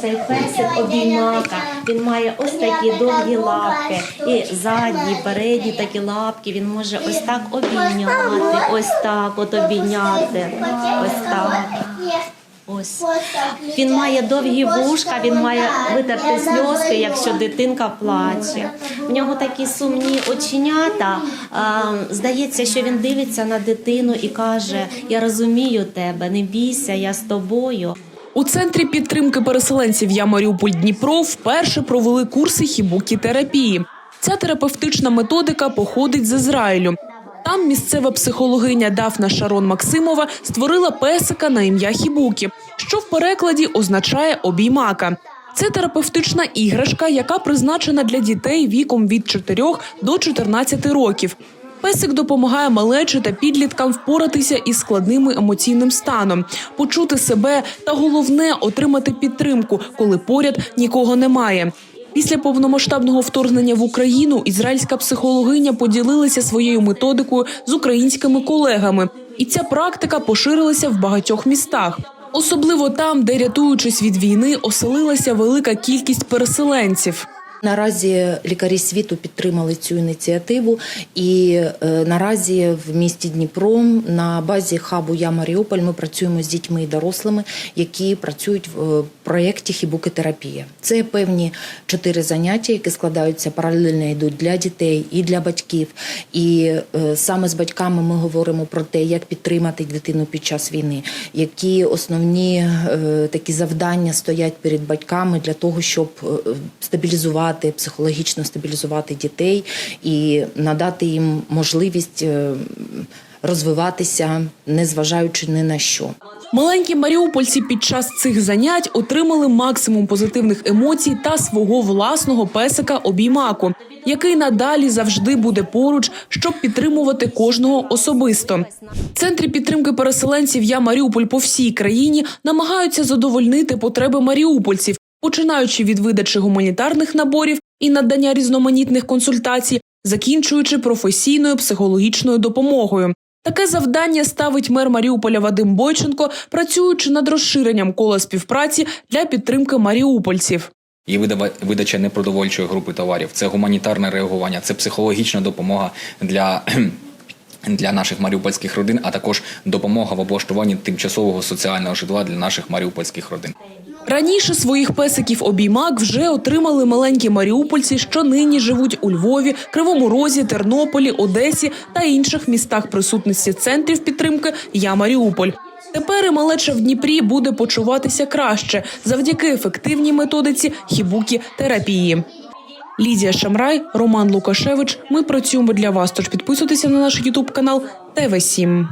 цей песик обіймака. Він має ось такі довгі лапки, і задні, передні такі лапки. Він може ось так обійняти, ось так от обійняти. Ось так. Ось. Він має довгі вушка, він має витерти сльозки, якщо дитинка плаче. В нього такі сумні оченята. Здається, що він дивиться на дитину і каже: Я розумію тебе, не бійся, я з тобою. У центрі підтримки переселенців Я Маріуполь Дніпро вперше провели курси хібукі-терапії. Ця терапевтична методика походить з Ізраїлю. Там місцева психологиня Дафна Шарон Максимова створила песика на ім'я Хібукі, що в перекладі означає обіймака. Це терапевтична іграшка, яка призначена для дітей віком від 4 до 14 років. Песик допомагає малечі та підліткам впоратися із складним емоційним станом, почути себе та головне отримати підтримку, коли поряд нікого немає. Після повномасштабного вторгнення в Україну ізраїльська психологиня поділилася своєю методикою з українськими колегами, і ця практика поширилася в багатьох містах. Особливо там, де рятуючись від війни, оселилася велика кількість переселенців. Наразі лікарі світу підтримали цю ініціативу, і е, наразі в місті Дніпро на базі хабу Я Маріуполь ми працюємо з дітьми і дорослими, які працюють в е, проєкті хібукотерапія. Це певні чотири заняття, які складаються паралельно йдуть для дітей і для батьків. І е, саме з батьками ми говоримо про те, як підтримати дитину під час війни, які основні такі завдання стоять перед батьками для того, щоб е, стабілізувати, психологічно стабілізувати дітей і надати їм можливість е, розвиватися, незважаючи ні на що. Маленькі маріупольці під час цих занять отримали максимум позитивних емоцій та свого власного песика обіймаку, який надалі завжди буде поруч, щоб підтримувати кожного особисто. Центри підтримки переселенців Я Маріуполь по всій країні намагаються задовольнити потреби маріупольців, починаючи від видачі гуманітарних наборів і надання різноманітних консультацій, закінчуючи професійною психологічною допомогою. Таке завдання ставить мер Маріуполя Вадим Бойченко, працюючи над розширенням кола співпраці для підтримки маріупольців. Видава- видача непродовольчої групи товарів, це гуманітарне реагування, це психологічна допомога для. Для наших маріупольських родин, а також допомога в облаштуванні тимчасового соціального житла для наших маріупольських родин. Раніше своїх песиків обіймак вже отримали маленькі маріупольці, що нині живуть у Львові, Кривому Розі, Тернополі, Одесі та інших містах присутності центрів підтримки Я Маріуполь. Тепер і малеча в Дніпрі буде почуватися краще завдяки ефективній методиці хібукі терапії. Лідія Шамрай, Роман Лукашевич. Ми працюємо для вас. Тож підписуйтеся на наш Ютуб канал ТВ 7